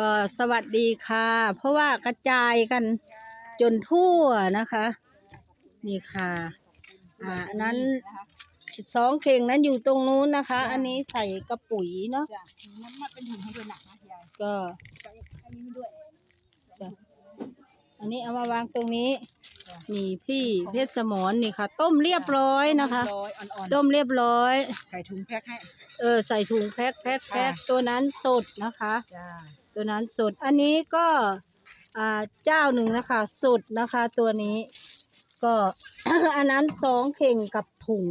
ก็สวัสดีค่ะ เพราะว่ากระจายกันจนทั่วนะคะ นี่ค่ะอ่าอันนั้นสองเข่งนั้นอยู่ตรงนู้นนะคะ อันนี้ใส่กระปุ๋ยเนาะจ้ะน้ำมันเป็นถุงให้ด้วยหนักนะยายก็ใส่อันนี้ด้วยอันนี้เอามาวางตรงนี้ นี่พี่เพชรสมรนี่ค่ะ ต้มเรียบร้อยนะคะ ร้อยอ่อนต้มเรียบร้อย ๆใส่ถุงแพ็คให้ เออใส่ถุงแพ็คแพ็คแพ็คค่ะตัวนั้นสดนะคะ จ้า ตัวนั้นสดอันนี้ก็อ่าเจ้าหนึ่งนะคะสดนะคะ ตัวนี้ ก็อันนั้นสองเข่งกับถุง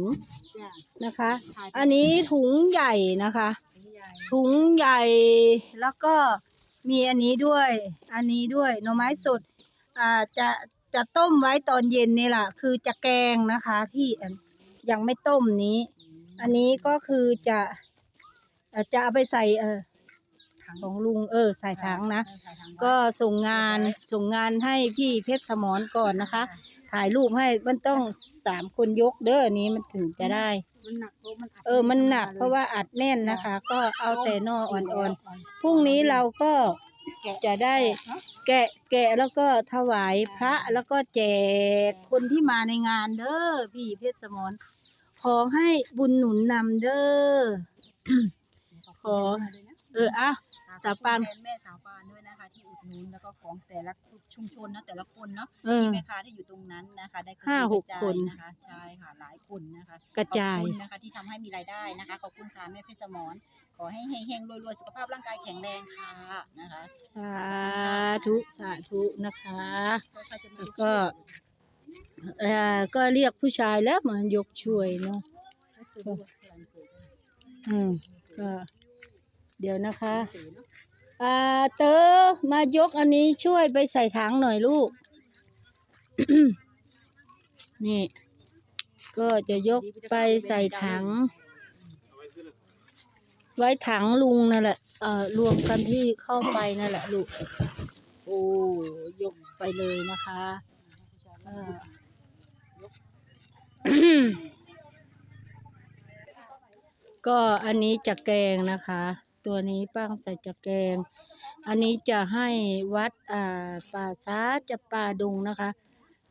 จ้านะคะ อันนี้ถุงใหญ่นะคะยายถุงใหญ่แล้วก็มีอันนี้ด้วย อันนี้ด้วยหน่อไม้สดอ่าจะจะต้มไว้ตอนเย็นนี่แหละคือจะแกงนะคะ ที่อันยังไม่ต้มนี้ อันนี้ก็คือจะเอ่อจะเอาไปใส่เออ ถังของลุงเออใส่ถังนะ ใส่ถังไว้ก็ส่งงานส่งงานให้พี่เพชรสมรก่อนนะคะ ถ่ายรูปให้มันต้องสามคนยกเด้ออันนี้มันถึงจะได้ มันหนักเพราะมันดเออ มันหนักเพราะว่าอัดแน่นนะคะ ก็เอาแต่นออ่อนๆพรุ่งนี้เราก็จะได้เนาะแกะแกะแล้วก็ถวายพระแล้วก็แจกคนที่มาในงานเด้อพี่เพชรสมรขอให้บุญหนุนนำเด้อ ขอเอออะ สาวปานขอบคุณแทแม่สาวปานด้วยนะคะ ที่อุดหนุนแล้วก็ของแต่ละชุมชนนะแต่ละคนเนาะเออ ที่แม่ค้าที่อยู่ตรงนั้นนะคะ ได้ห้าหกระจยคนนะคะใช่ค่ะหลายคนนะคะกระจาย ขอบคุณนะคะที่ทำให้มีรายได้นะคะขอบคุณค่ะแม่เพชรสมรขอให้เฮงๆรวยๆสุขภาพร่างกายแข็งแรงค่ะนะคะสาธุสาธุนะคะ แล้วก็ เอ่อก็เรียกผู้ชายแล้วมายกช่วยเนาะ อืมก็ เดี๋ยวนะคะอ่าเตอมายกอันนี้ช่วยไปใส่ถังหน่อยลูก นี่ ก็จะยกไปใส่ถัง ไว้ถังลุงนั่นแหละ เอ่อรวมกันที่เข้าไปนั่นแหละลูก โอ้ยกไปเลยนะคะเอ่อก็อันนี้จะแกงนะคะ ตัวนี้ป้างใส่จะแกง อันนี้จะให้วัดอ่าป่าซ้าจะป่าดงนะคะ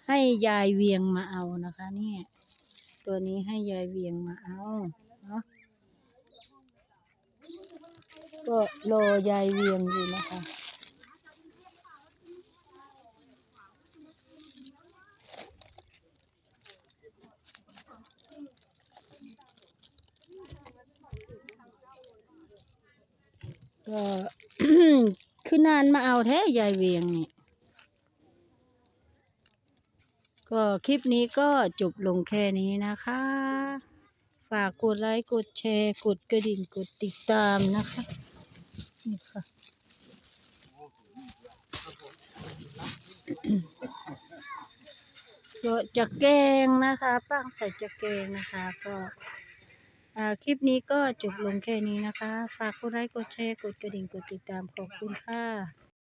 ให้ยายเวียงมาเอานะคะ เนี่ย ตัวนี้ให้ยายเวียงมาเอาเนาะก็รอยายเวียงอยู่นะคะ ก็คือนานมาเอาแท้ยายเวียงเนี่ยก็คลิปนี้ก็จบลงแค่นี้นะคะ ฝากกดไลค์กดแชร์ กดกระดิ่งกดติดตามนะคะนี่ค่ะก็จะแกงนะคะป้างใส่จะแกงนะคะก็ คลิปนี้ก็จบลงแค่นี้นะคะ ฝากกดไลค์กดแชร์กดกระดิ่งกดติดตามขอบคุณค่ะ